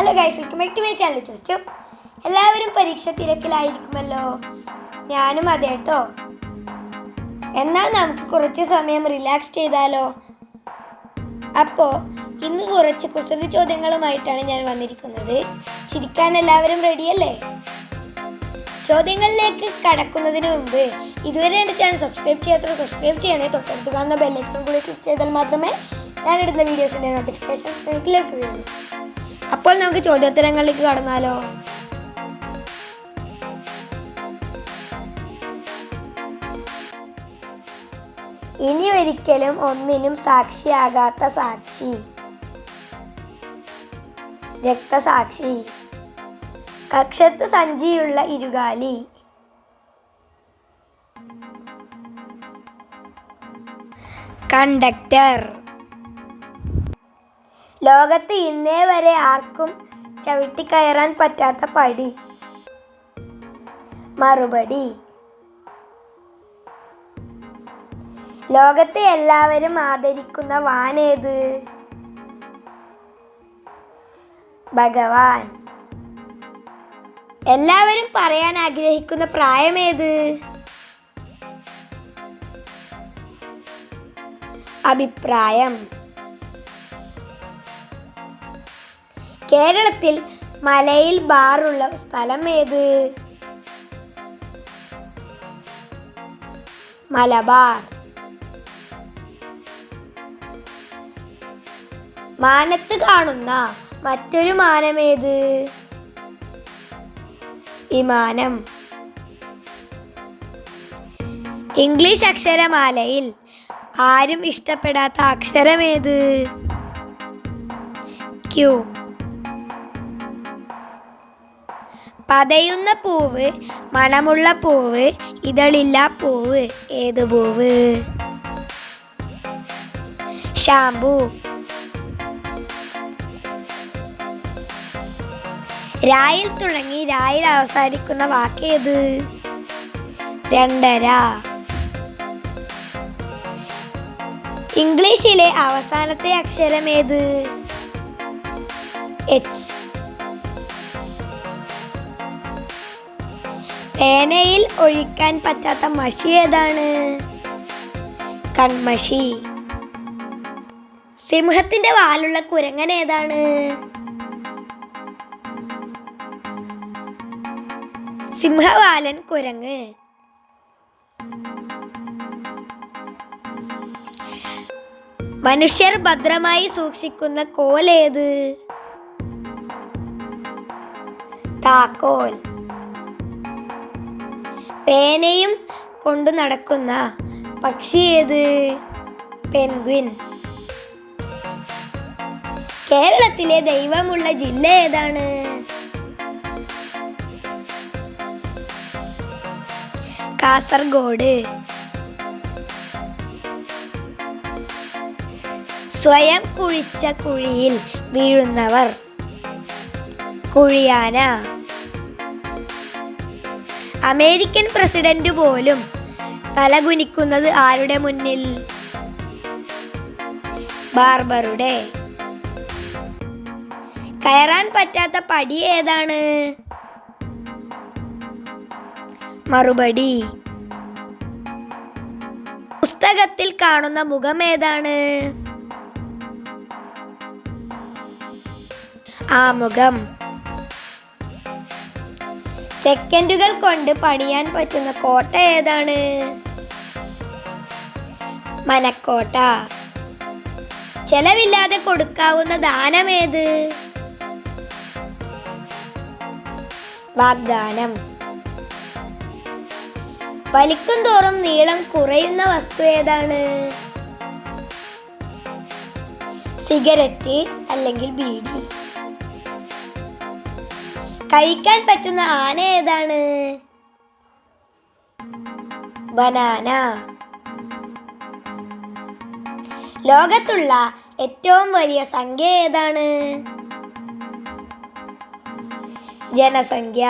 വിശ്വസിച്ചു എല്ലാവരും പരീക്ഷ തിരക്കിലായിരിക്കുമല്ലോ. ഞാനും അതെ കേട്ടോ എന്നാൽ നമുക്ക് കുറച്ച് സമയം റിലാക്സ് ചെയ്താലോ? അപ്പോൾ ഇന്ന് കുറച്ച് കുസൃതി ചോദ്യങ്ങളുമായിട്ടാണ് ഞാൻ വന്നിരിക്കുന്നത്. ചിരിക്കാൻ എല്ലാവരും റെഡിയല്ലേ ചോദ്യങ്ങളിലേക്ക് കടക്കുന്നതിന് മുമ്പ് ഇതുവരെ എന്റെ ചാനൽ സബ്സ്ക്രൈബ് ചെയ്യാത്ത സബ്സ്ക്രൈബ് ചെയ്യണേ. തൊട്ടടുത്ത് കാണുന്ന ബെല്ലൈക്കൺ കൂടി ക്ലിക്ക് ചെയ്താൽ മാത്രമേ ഞാനിടുന്ന വീഡിയോസിന്റെ നോട്ടിഫിക്കേഷൻസ് നിങ്ങൾക്ക് ലഭിക്കുകയുള്ളൂ അപ്പോൾ നമുക്ക് ചോദ്യോത്തരങ്ങളിലേക്ക് കടന്നാലോ? ഇനി ഒരിക്കലും ഒന്നിനും സാക്ഷിയാകാത്ത സാക്ഷി. രക്തസാക്ഷി. കക്ഷത്ത് സഞ്ചിയുള്ള ഇരുകാലി. കണ്ടക്ടർ. ലോകത്ത് ഇന്നേ വരെ ആർക്കും ചവിട്ടിക്കയറാൻ പറ്റാത്ത പടി. മറുപടി. ലോകത്തെ എല്ലാവരും ആദരിക്കുന്ന വാനേത്? ഭഗവാൻ. എല്ലാവരും പറയാൻ ആഗ്രഹിക്കുന്ന പ്രായമേത്? അഭിപ്രായം. കേരളത്തിൽ മലയിൽ ബാറുള്ള സ്ഥലം ഏത്? മലബാർ. മാനത്ത് കാണുന്ന മറ്റൊരു മാനമേത് വിമാനം. ഇംഗ്ലീഷ് അക്ഷരമാലയിൽ ആരും ഇഷ്ടപ്പെടാത്ത അക്ഷരമേത് ക്യൂ. പതയുന്ന പൂവ് മണമുള്ള പൂവ് ഇതളില്ല പൂവ് ഏത് പൂവ്? ഷാംപൂ. രായിൽ തുടങ്ങി രായിൽ അവസാനിക്കുന്ന വാക്ക് ഏത് രണ്ടര. ഇംഗ്ലീഷിലെ അവസാനത്തെ അക്ഷരം ഏത് എച്ച്. പേനയിൽ ഒഴിക്കാൻ പറ്റാത്ത മഷി ഏതാണ്? കൺമഷി സിംഹത്തിന്റെ വാലുള്ള കുരങ്ങൻ ഏതാണ്? സിംഹവാലൻ കുരങ്ങ്. മനുഷ്യർ ഭദ്രമായി സൂക്ഷിക്കുന്ന കോലേത്? താക്കോൽ. പേനയും കൊണ്ടു നടക്കുന്ന പക്ഷി ഏത്? പെൻഗ്വിൻ. കേരളത്തിലെ ദൈവമുള്ള ജില്ല ഏതാണ്? കാസർഗോഡ്. സ്വയം കുഴിച്ച കുഴിയിൽ വീഴുന്നവർ. കുഴിയാന. അമേരിക്കൻ പ്രസിഡന്റ് പോലും തലകുനിക്കുന്നത് ആരുടെ മുന്നിൽ? ബാർബറുടെ. കയറാൻ പറ്റാത്ത പടി ഏതാണ്? മറുപടി. പുസ്തകത്തിൽ കാണുന്ന മുഖം ഏതാണ്? ആമുഖം സെക്കൻഡുകൾ കൊണ്ട് പണിയാൻ പറ്റുന്ന കോട്ട ഏതാണ്? മനക്കോട്ട. ചെലവില്ലാതെ കൊടുക്കാവുന്ന ദാനം ദാനമേത് വാഗ്ദാനം. വലിക്കും തോറും നീളം കുറയുന്ന വസ്തു ഏതാണ്? സിഗരറ്റ് അല്ലെങ്കിൽ ബീഡി. കഴിക്കാൻ പറ്റുന്ന ആന ഏതാണ്? ബനാന. ലോകത്തുള്ള ഏറ്റവും വലിയ സംഖ്യ ഏതാണ്? ജനസംഖ്യ.